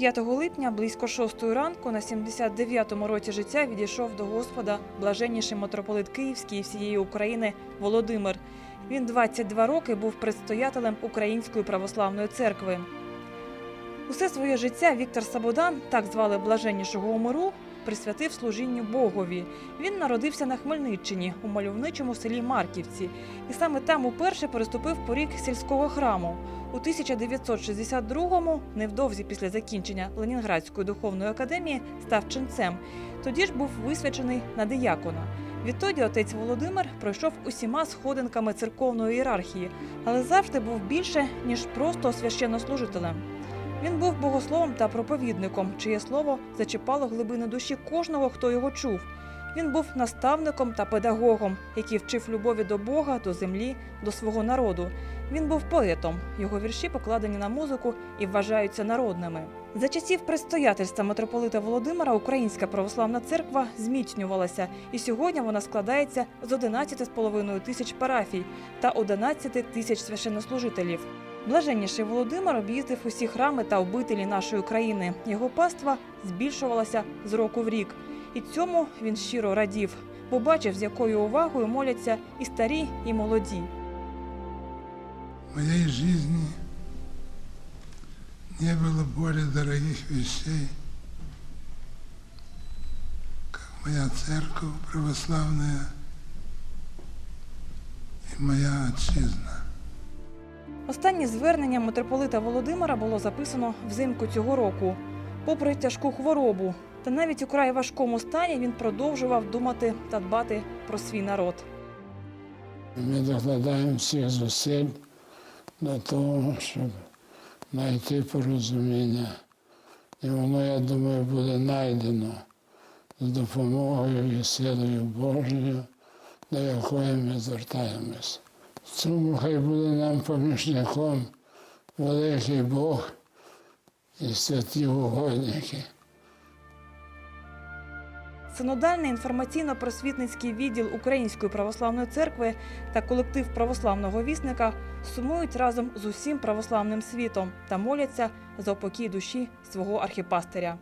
5 липня близько 6 ранку на 79-му році життя відійшов до Господа блаженніший митрополит Київський і всієї України Володимир. Він 22 роки був предстоятелем Української православної церкви. Усе своє життя Віктор Сабодан, так звали блаженнішого умиру, присвятив служінню Богові. Він народився на Хмельниччині у мальовничому селі Марківці, і саме там уперше переступив поріг сільського храму. У 1962-му, невдовзі після закінчення Ленінградської духовної академії, став ченцем. Тоді ж був висвячений на диякона. Відтоді отець Володимир пройшов усіма сходинками церковної ієрархії, але завжди був більше ніж просто священнослужителем. Він був богословом та проповідником, чиє слово зачіпало глибини душі кожного, хто його чув. Він був наставником та педагогом, який вчив любові до Бога, до землі, до свого народу. Він був поетом. Його вірші покладені на музику і вважаються народними. За часів предстоятельства митрополита Володимира Українська православна церква зміцнювалася, і сьогодні вона складається з 11,5 тисяч парафій та 11 тисяч священнослужителів. Блаженніший Володимир об'їздив усі храми та обителі нашої країни. Його паства збільшувалася з року в рік, і цьому він щиро радів, бо бачив, з якою увагою моляться і старі, і молоді. В моей жизни не было более дорогих вещей, как моя церковь православная и моя отчизна. Останнє звернення митрополита Володимира було записано взимку цього року. Попри тяжку хворобу, та навіть у край важкому стані він продовжував думати та дбати про свій народ. Ми докладаємо всіх зусиль до того, щоб знайти порозуміння. І воно, я думаю, буде знайдено з допомогою і силою Божою, до якої ми звертаємось. В цьому хай буде нам помічником великий Бог і святі угодники. Синодальний інформаційно-просвітницький відділ Української православної церкви та колектив православного вісника сумують разом з усім православним світом та моляться за упокій душі свого архіпастиря.